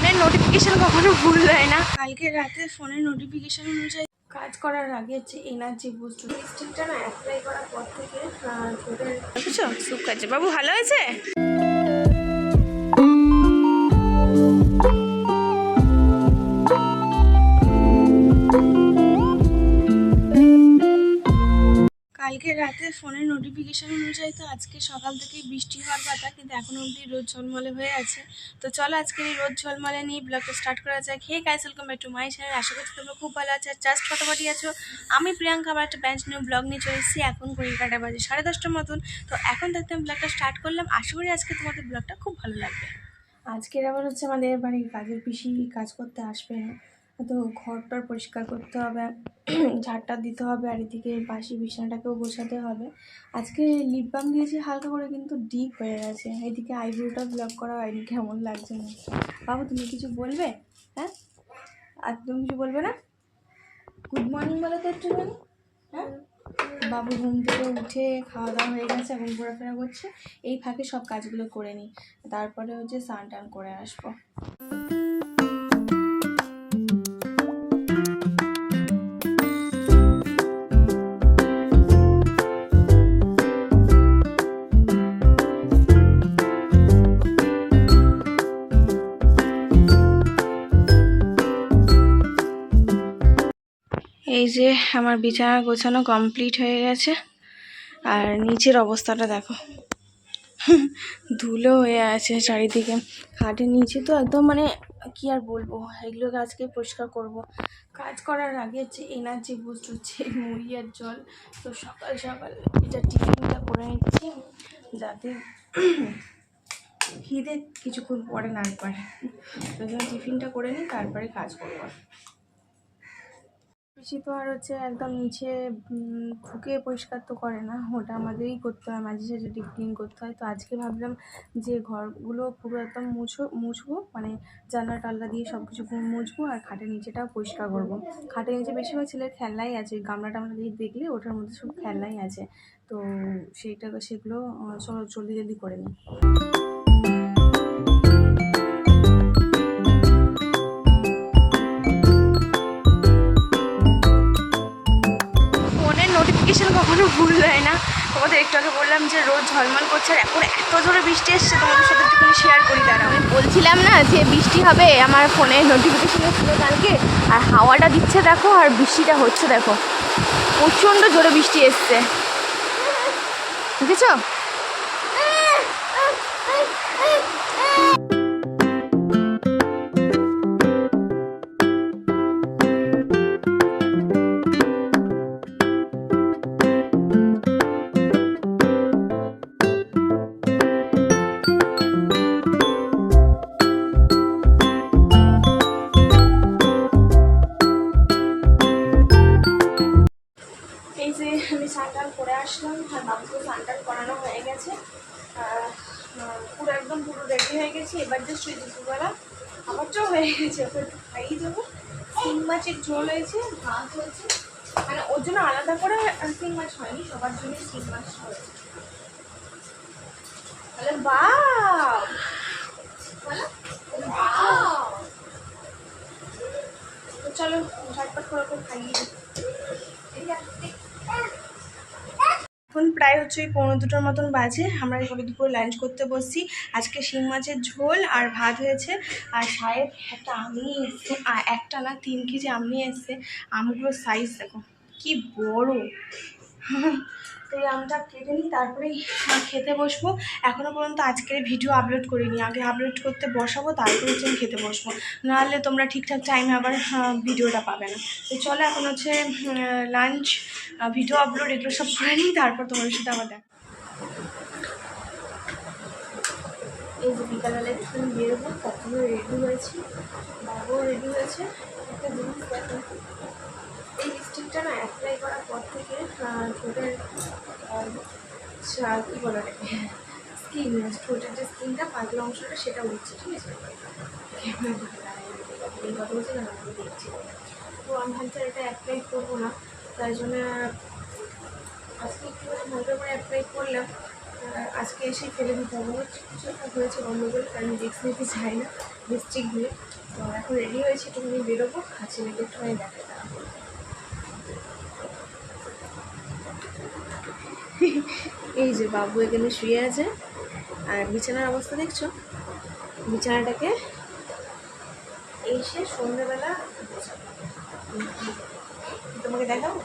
ফোনের নোটিফিকেশন কখনো ভুল হয় না। কালকে রাতে ফোনের নোটিফিকেশন অনুযায়ী কাজ করার আগে যে এনার্জি বুস্ট লিপস্টিকটা না অ্যাপ্লাই করার পর থেকে বুঝছ? সুখ আছে। বাবু ভালো হয়েছে? কালকে রাতে ফোনের নোটিফিকেশান অনুযায়ী তো আজকে সকাল থেকেই বৃষ্টি হওয়ার কথা, কিন্তু এখন অবধি রোদ ঝলমলে হয়ে আছে। তো চলো আজকে এই রোদ ঝলমলে নিয়ে ব্লগটা স্টার্ট করা যাক। Hey guys welcome back to my channel আশা করছি তোমরা খুব ভালো আছো। জাস্ট ফটোফটি আছো। আমি প্রিয়াঙ্কা আমার একটা ব্যাঞ্চ নিয়ে ব্লগ নিয়ে চলে এসেছি এখন ঘড়ি কাটা বাজে সাড়ে দশটার মতন। তো এখন দেখতে আমি ব্লগটা স্টার্ট করলাম। আশা করি আজকে তোমাদের ব্লগটা খুব ভালো লাগবে। আজকের আবার হচ্ছে আমাদের বাড়ির কাজের পিসি কাজ করতে আসবে। তো ঘরটার পরিষ্কার করতে হবে, ঝাড়টা দিতে হবে, আর এদিকে বাসি বিছানাটাকেও গোছাতে হবে। আজকে লিপ বাম দিয়েছি, হালকা করে কিন্তু ডিপ হয়ে গেছে। এদিকে আইব্রোটা ব্লক করা হয়নি, কেমন লাগছে না। বাবু, তুমি কিছু বলবে? হ্যাঁ? আর তুমি কিছু বলবে না? গুড মর্নিং বলো তো একটুখানি হ্যাঁ? বাবু ঘুম থেকে উঠে খাওয়া দাওয়া হয়ে গেছে, এখন ঘোরাফেরা করছে। এই ফাঁকে সব কাজগুলো করে নিই। তারপরে হচ্ছে স্নান টান করে আসব। এই যে আমার বিছানা গোছানো কমপ্লিট হয়ে গেছে। আর নিচের অবস্থাটা দেখো। ধুলো হয়ে আছে চারিদিকে। খাটের নিচে তো একদম মানে কি আর বলব, এগুলোকে আজকে পরিষ্কার করব। কাজ করার আগে হচ্ছে এনার্জি বুস্ট হচ্ছে মুড়ি আর জল। তো সকাল সকাল এটা টিফিনটা করে নিচ্ছি, যাতে খিদে কিছুক্ষণ পরে না পারে। জন্য টিফিনটা করে নিই, তারপরে কাজ করব। বেশি তো আর হচ্ছে একদম নিচে ঢুকে পরিষ্কার তো করে না। ওটা আমাদেরই করতে হয়, মাঝে সাঝে ডিপ ক্লিন করতে হয়। তো আজকে ভাবলাম যে ঘরগুলো পুরো একদম মুছো, মুছবো মানে জানলা টাল্লা দিয়ে সব কিছু মুছবো আর খাটের নিচেটাও পরিষ্কার করব। খাটের নিচে বেশিরভাগ ছেলের খেলনাই আছে, গামলা টামলা দিয়ে দেখলে ওটার মধ্যে সব খেলনাই আছে। তো সেইটা, সেগুলো চলো জলদি জলদি করে নিই। কখনো ভুল হয় না। তোমাদের একটু আগে বললাম যে রোজ ঝলমল করছে আর এখন এত জোরে বৃষ্টি এসছে, তোমাদের সাথে একটুখানি শেয়ার করি দাঁড়া আমি বলছিলাম না যে বৃষ্টি হবে, আমার ফোনে নোটিফিকেশন এসেছিল কালকে, আর হাওয়াটা দিচ্ছে দেখো, আর বৃষ্টিটা হচ্ছে দেখো। প্রচণ্ড জোরে বৃষ্টি এসছে। বুঝেছ স্নান করে আসলাম, আর বাবুকে টান করানো হয়ে গেছে। পুরো একদম পুরো রেডি হয়ে গেছি। এবার যে শুয়ে দুপুরবেলা খাবারটাও হয়ে গেছে। ওকে একটু খাইয়ে দেবো। শিং মাছের ঝোল হয়েছে, ভাত হয়েছে। মানে ওর জন্য আলাদা করে শিং মাছ হয়নি, সবার জন্য শিং মাছ হয়েছে। তাহলে! তো চলো, ঝটপট করে খাইয়ে দিই। প্রায় হচ্ছে ওই পনেরো দুটোর মতন বাজে। আমরা সবাই দুপুরে লাঞ্চ করতে বসছি। আজকে শিং মাছের ঝোল আর ভাত হয়েছে। আর সাহেব, একটা আমি এসছে। একটা না তিন কেজি আমি এসছে। আমগুলোর সাইজ দেখো, কি বড়! তো এই আমটা কেটে নিই তারপরেই খেতে বসবো। এখনও পর্যন্ত আজকের ভিডিও আপলোড করিনি। আগে আপলোড করতে বসাবো, তারপরে হচ্ছে আমি খেতে বসবো। নাহলে তোমরা ঠিকঠাক টাইমে আবার ভিডিওটা পাবে না। তো চলো এখন হচ্ছে লাঞ্চ ভিডিও আপলোড এগুলো সব করে নিই, তারপর তোমাদের সাথে আবার দেখ। এই যে বিকালবেলা একটু বেরোবো তখনও রেডি হয়েছি। বাবুও রেডি হয়েছে। একটা জিনিস দেখো না অ্যাপ্লাই করার পর থেকে ঠোঁটের সা- কী বলে স্কিন ঠোঁটের যে স্কিনটা পাতলা অংশটা, সেটা উঠছে ঠিক আছে? এই কথা বলছি না, আমি দেখছি। তো আমি ভাবছি এটা অ্যাপ্লাই করব না, তাই জন্য আজকে একটু হালকা করে অ্যাপ্লাই করলাম। আজকে এসে ফেলে দিতে হবে। কিছু একটা হয়েছে গন্ডগোল, কারণ রিক্স নিতে চাই না ডিস্ট্রিক্ট দিয়ে তো এখন রেডি হয়েছে একটুখানি বেরোবো আর ছেলেকে একটুখানি দেখাই এই যে বাবু এখানে শুয়ে আছে। আর বিছানার অবস্থা দেখছ? বিছানাটাকে এসে সন্ধ্যেবেলা। তোমাকে দেখাবো?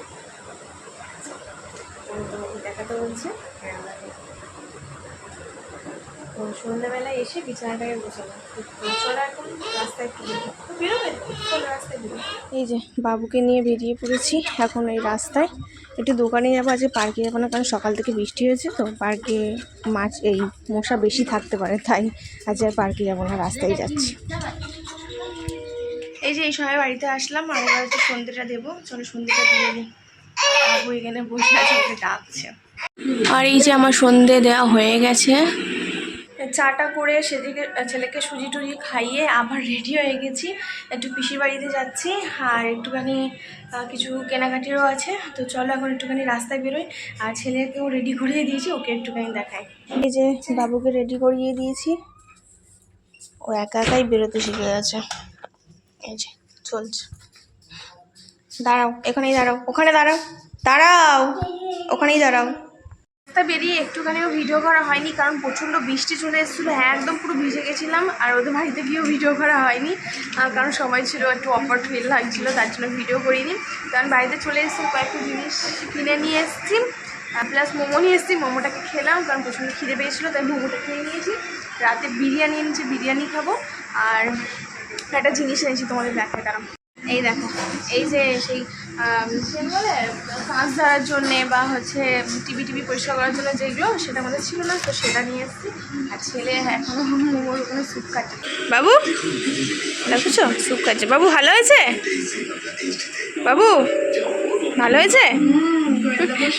আমি তোমাকে দেখাতে বলছে। হ্যাঁ, সন্ধ্যাবেলায় এসে বিছানাটাকে রাস্তায় এই যে, বাবুকে নিয়ে বেরিয়ে পড়েছি এখন এই রাস্তায়। একটু দোকানে যাব, আজকে পার্কে যাব না, কারণ সকাল থেকে বৃষ্টি হয়েছে তো। পার্কে মাছ, এই মশা বেশি থাকতে পারে, তাই আজ আর পার্কে যাব না, রাস্তায় যাচ্ছি। এই যে, এই সময় বাড়িতে আসলাম, আর এবার হচ্ছে সন্ধ্যেটা দেবো। চলো সন্ধ্যেটা দিয়ে দিই। বাবু এখানে বসে আছে ডাকছে। আর এই যে, আমার সন্ধে দেওয়া হয়ে গেছে। চাটা করে সেদিকে, ছেলেকে সুজি টুজি খাইয়ে আবার রেডি হয়ে গেছি। একটু পিসির বাড়িতে যাচ্ছি, আর একটুখানি কিছু কেনাকাটিরও আছে। তো চলো এখন একটুখানি রাস্তায় বেরোই, আর ছেলেকেও রেডি করিয়ে দিয়েছি, ওকে একটুখানি দেখাই। এই যে বাবুকে রেডি করিয়ে দিয়েছি। ও একা একাই বেরোতে শিখে গেছে। এই যে, চলছে। দাঁড়াও, এখানেই দাঁড়াও, ওখানে দাঁড়াও দাঁড়াও, ওখানেই দাঁড়াও। রাস্তা বেরিয়ে একটুখানিও ভিডিও করা হয়নি, কারণ প্রচণ্ড বৃষ্টি চলে এসেছিল। হ্যাঁ একদম পুরো ভিজে গেছিলাম, আর ওদের বাড়িতে গিয়েও ভিডিও করা হয়নি। কারণ সময় ছিল একটু অফার ফিল লাগছিল, তার জন্য ভিডিও করিনি। কারণ বাড়িতে চলে এসেছি, কয়েকটা জিনিস কিনে নিয়ে এসেছি। প্লাস মোমো নিয়ে এসেছি, মোমোটাকে খেলাম, কারণ প্রচণ্ড খিদে পেয়েছিলো, তাই মোমোটা খেয়ে নিয়েছি। রাতে বিরিয়ানি এনেছি, বিরিয়ানি খাব। আর একটা জিনিস এনেছি তোমাদের দেখায় দাঁড়াম এই দেখো, এই যে সেই বলে কাঁচ ধরার জন্যে বা হচ্ছে টিভি টিভি পরিষ্কার করার জন্য যেগুলো সেটা আমাদের ছিল না তো সেটা নিয়ে এসেছি। আর ছেলে এখনও মোমোর ওখানে স্যুপ খাচ্ছে। বাবু দেখছ? স্যুপ কাটছে বাবু ভালো হয়েছে? বাবু ভালো হয়েছে?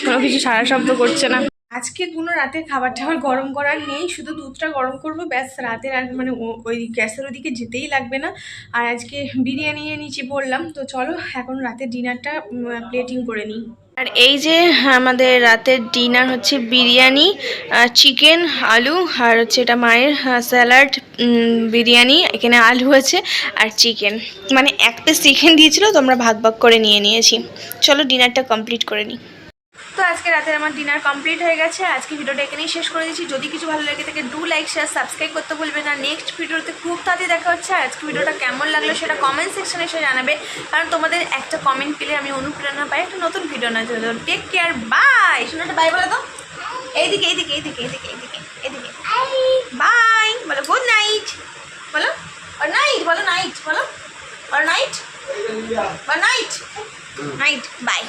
কোনো কিছু সারা শব্দ করছে না। আজকে কোনো রাতে খাবার টাবার গরম করার নেই, শুধু দুধটা গরম করব, ব্যাস রাতের আর মানে ওই গ্যাসের ওদিকে যেতেই লাগবে না। আর আজকে বিরিয়ানি নিচে পড়লাম, তো চলো এখন রাতের ডিনারটা প্লেটিং করে নিই। আর এই যে আমাদের রাতের ডিনার হচ্ছে বিরিয়ানি চিকেন, আলু, আর হচ্ছে এটা মায়ের স্যালাড বিরিয়ানি, এখানে আলু আছে আর চিকেন। মানে এক পিস চিকেন দিয়েছিল, তো আমরা ভাগ ভাগ করে নিয়ে নিয়েছি। চলো ডিনারটা কমপ্লিট করে নিই। তো আজকে রাতে আমার ডিনার কমপ্লিট হয়ে গেছে। আজকে ভিডিওটা এখানেই শেষ করে দিচ্ছি। যদি কিছু ভালো লাগে থাকে ডু লাইক শেয়ার সাবস্ক্রাইব করতে ভুলবেন না। নেক্সট ভিডিওতে খুব তাড়াতাড়ি দেখা হচ্ছে। আজকে ভিডিওটা কেমন লাগল সেটা কমেন্ট সেকশনে এসে জানাবে। কারণ তোমাদের একটা কমেন্ট পেলে আমি অনুপ্রেরণা পাই। একটা নতুন ভিডিও না চলো টেক কেয়ার বাই শোনাটা বাই বলো তো। এইদিকে এইদিকে এইদিকে এইদিকে এইদিকে এইদিকে। বাই বলো গুড নাইট বলো আর নাইট বলো নাইট বলো আর নাইট নাইট নাইট বাই